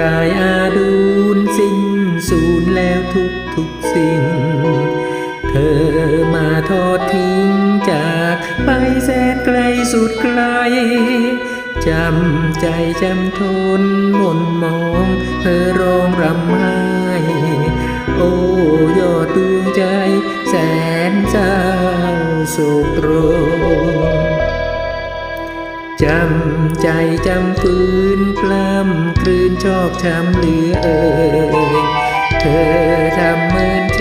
รายอาดูลสิ้นสูญแล้วทุกทุกสิ่ง เธอมาทอดทิ้งจากไปแสนไกลสุดไกล จำใจจำทนหมนมองเธอร้องรำไห้โอ้ยอดดวงใจแสนเศร้าโศกตรง จำใจจำฟืนกล้ำกลืนชอกช้ำเหลือเอ่ยเธอทำเมินเฉ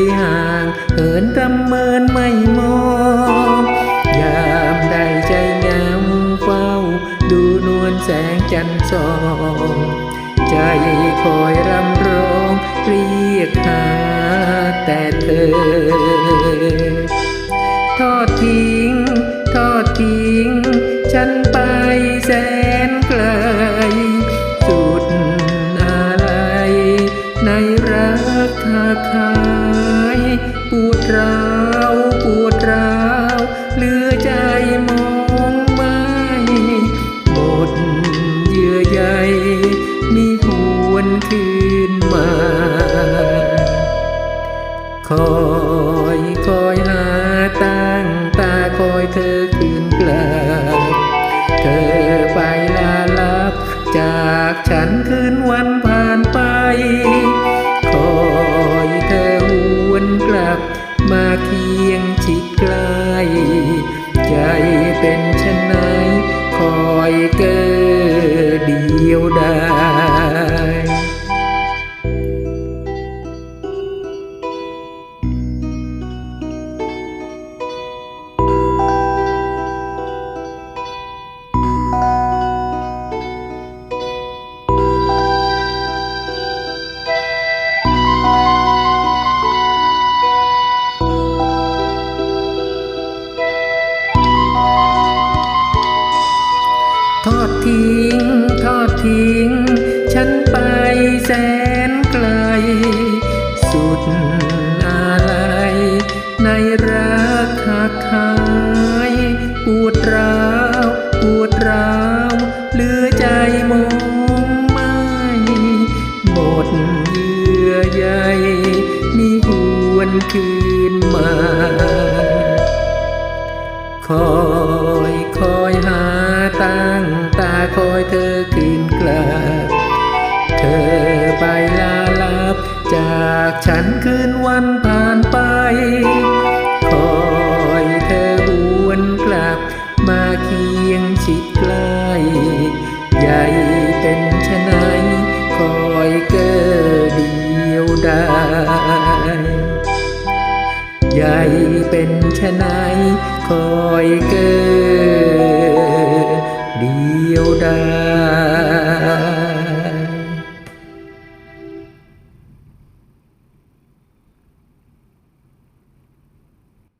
ยห่างเหินรำเมินไม่มองยามใดใจงามเฝ้า ดูนวลแสงจันทร์ส่องใจคอยรำร้องเรียกหาแต่เธอ อยคอยหาตั้งตาคอยเธอคืนกลับ เธอไปลาลับ จากฉันคืนวันผ่านไป คอยเธอหวนกลับ มาเคียงชิดใกล้ใจเป็นชนไหนคอยเกิดเดียวได้ ทอดทิ้ง ทอดทิ้ง ฉันไปแสนไกล สุดอะไรในรักหักหายปวดร้าวปวดร้าวเหลือใจมองไม่หมดเยื่อใยมีหวนคืนมา คอยคอย ตั้งตาคอยเธอคืนกลับ เธอไปลาลับ จากฉันคืนวันผ่านไป คอยเธอวนกลับ มาเคียงชิดใกล้ใหญ่เป็นชะไหนคอยเกิดเดียวได้ใหญ่เป็นชะไหนคอยเกิ yêu đời.